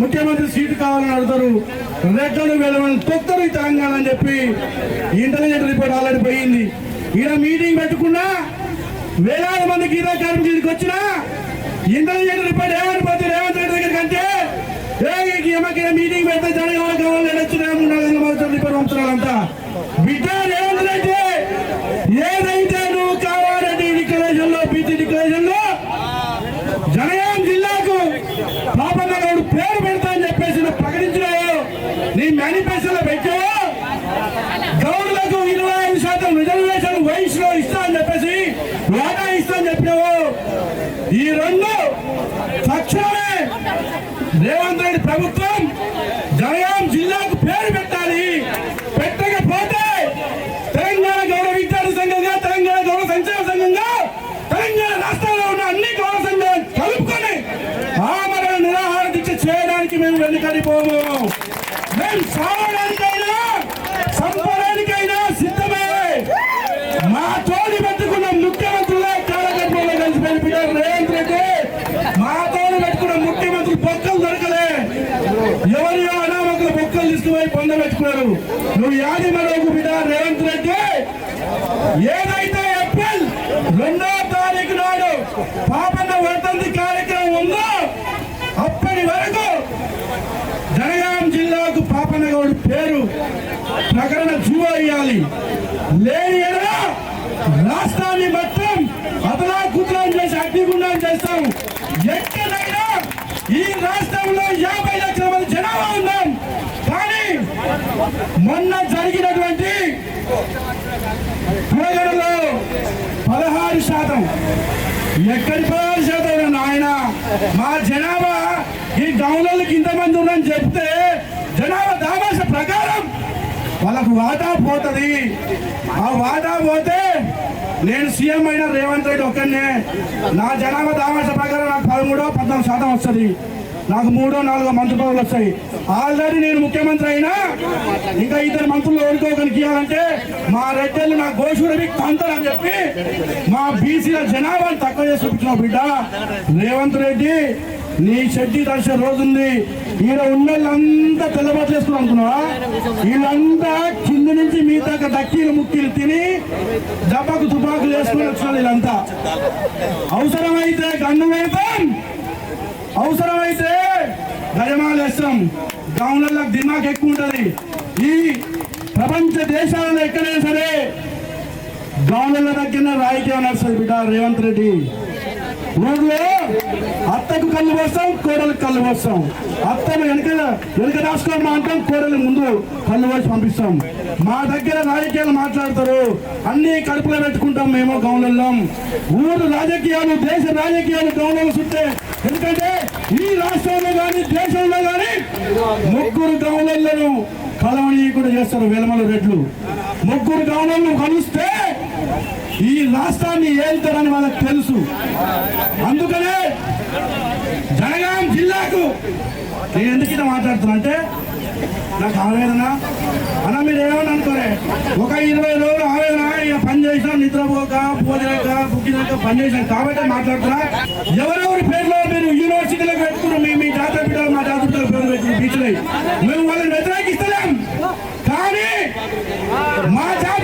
ముఖ్యమంత్రి సీటు కావాలని అడుగుతారు. రెడ్లను వెళ్ళమని తొక్కరు తెలంగాణ అని చెప్పి ఇంటెలిజెంట్ రిపోర్ట్ ఆల్రెడీ పోయింది. ఈయన మీటింగ్ పెట్టుకున్నా వేలాది మంది గీతా కార్మికులకి వచ్చినా ఇంటెలిజెంట్ రిపోర్ట్ ఏమని పోతే రేవంత్ రెడ్డి దగ్గరికి అంటే ఏమకి మీటింగ్ పెడితే జనగామ కావాలని వచ్చిన రిపోర్ట్ పంపుతున్నారంతా బిడ్డ రేవంత్ రెడ్డి ఏదైతే నువ్వు కావాలంటే డిక్లరేషన్లో బీసీ డిక్లరేషన్లో జనగాం జిల్లాకు పాప గౌడు పేరు పెడతా అని చెప్పేసి నువ్వు ప్రకటించినావు నీ మేనిఫెస్టోలో పెట్టావు గౌడులకు ఇరవై ఐదు శాతం రిజర్వేషన్ వయసులో ఇస్తా అని చెప్పేసి వాటా ఇస్తా అని చెప్పినావు. ఈ రెండు తక్షణమే రేవంత్ రెడ్డి ప్రభుత్వం జనగాం జిల్లాకు పేరు పెట్టాలి. పెట్టకపోతే తెలంగాణ గౌరవ విద్యార్థి సంఘంగా తెలంగాణ గౌరవ సంక్షేమ సంఘంగా తెలంగాణ రాష్ట్రంలో ఉన్న అన్ని గౌరవ సంఘాలు కలుపుకొని ఆమరణ నిరాహార దీక్ష చేయడానికి మేము వెనుకడిపోము. మేము సావడానికైనా సంపడానికైనా సిద్ధమే. మా తోడి పెట్టుకున్న ముఖ్యమంత్రులే కాలగర్భంలో కలిసి వెళ్ళిపోయారు రేవంత్ రెడ్డి మా తోడి పెట్టుకున్న ముఖ్యమంత్రి బొక్కలు దొరకలే. ఎవరి అనామకుల బొక్కలు తీసుకుపోయి పొంద పెట్టుకున్నారు. నువ్వు యాది మనకు బిడ్డ రేవంత్ రెడ్డి. ఏదైతే ఏప్రిల్ రెండో పేరు ప్రకటన చూయాలి అయ్యాలి లేని రాష్ట్రాన్ని మొత్తం అతలా కుతలం చేసి అగ్నిగుండం చేస్తాం. ఎక్కడైనా ఈ రాష్ట్రంలో యాభై లక్షల మంది జనాభా ఉన్నాం కానీ మొన్న జరిగినటువంటి ప్రకటనలో పదహారు శాతం ఎక్కడి పదహారు శాతం నాయన మా జనాభా ఈ గౌన్లకి ఇంతమంది ఉన్నారని చెప్తే జనాభా దామాష ప్రకారం వాళ్ళకు వాటా పోతుంది. ఆ వాటా పోతే నేను సీఎం అయిన రేవంత్ రెడ్డి ఒక్కనే నా జనాభా దామాష ప్రకారం నాకు పదమూడో పద్నాలుగు శాతం వస్తుంది. నాకు మూడో నాలుగో మంత్రి పదవులు వస్తాయి. ఆల్రెడీ నేను ముఖ్యమంత్రి అయినా ఇంకా ఇద్దరు మంత్రులు ఓడుకోగలికి ఇవ్వాలంటే మా రెడ్డిలు నా గోషురవి అని చెప్పి మా బీసీల జనాభాను తక్కువ చేసి చూపించిన బిడ్డ. రేవంత్ రెడ్డి నీ షెడ్డి దర్శన రోజుంది. ఈయన ఉన్న వాళ్ళంతా తెల్లబట్టలు వేసుకుని అనుకున్నావా? వీళ్ళంతా కింద నుంచి మీ దాకా డక్కీలు ముక్కీలు తిని దెబ్బకు తుపాకులు వేసుకుని వచ్చినారు వీళ్ళంతా. అవసరమైతే గన్ను వేద్దాం. అవసరమైతే గజమాలు వేస్తాం. గౌన్లలో దిమాక్ ఎక్కువ ఉంటుంది. ఈ ప్రపంచ దేశాలలో ఎక్కడైనా సరే గౌన్ల దగ్గర రాయికే నడుస్తుంది బిడ్డ రేవంత్ రెడ్డి. ఊర్లో అత్తకు కళ్ళు పోస్తాం కోడలకు కళ్ళు పోస్తాం. అత్తను వెనక వెనక రాసుకోమా అంటాం కోడలు ముందు కళ్ళు పోసి పంపిస్తాం. మా దగ్గర రాజకీయాలు మాట్లాడతారు. అన్ని కడుపులో పెట్టుకుంటాం మేము గౌనెళ్ళం ఊరు రాజకీయాలు దేశ రాజకీయాలు గౌన్లలో చుట్టే. ఎందుకంటే ఈ రాష్ట్రంలో కానీ దేశంలో కానీ ముగ్గురు గౌన్లను కలవనీయకుండా చేస్తారు వెలమల రెడ్లు. ముగ్గురు గౌన్లను కలిస్తే ఈ రాష్ట్రాన్ని ఏల్తారని వాళ్ళకి తెలుసు. అందుకనే జనగాం జిల్లాకు నేను ఎందుకు ఇలా మాట్లాడుతున్నా అంటే నాకు ఆవేదన. అలా మీరు ఏమని అనుకోరే ఒక ఇరవై రోజులు ఆవేదన ఇక పని చేసినా నిద్రపోక భోజనక బుక్కినాక పని చేసినా కాబట్టి మాట్లాడుతున్నా. ఎవరెవరి పేర్లో మీరు యూనివర్సిటీలో పెట్టుకున్న మీ మీ జాతర బిడ్డలు మా జాతర బిడ్డల పేరు పెట్టుకున్న బీచ్లై మేము వాళ్ళని వ్యతిరేకిస్తలేం. కానీ మా జాతర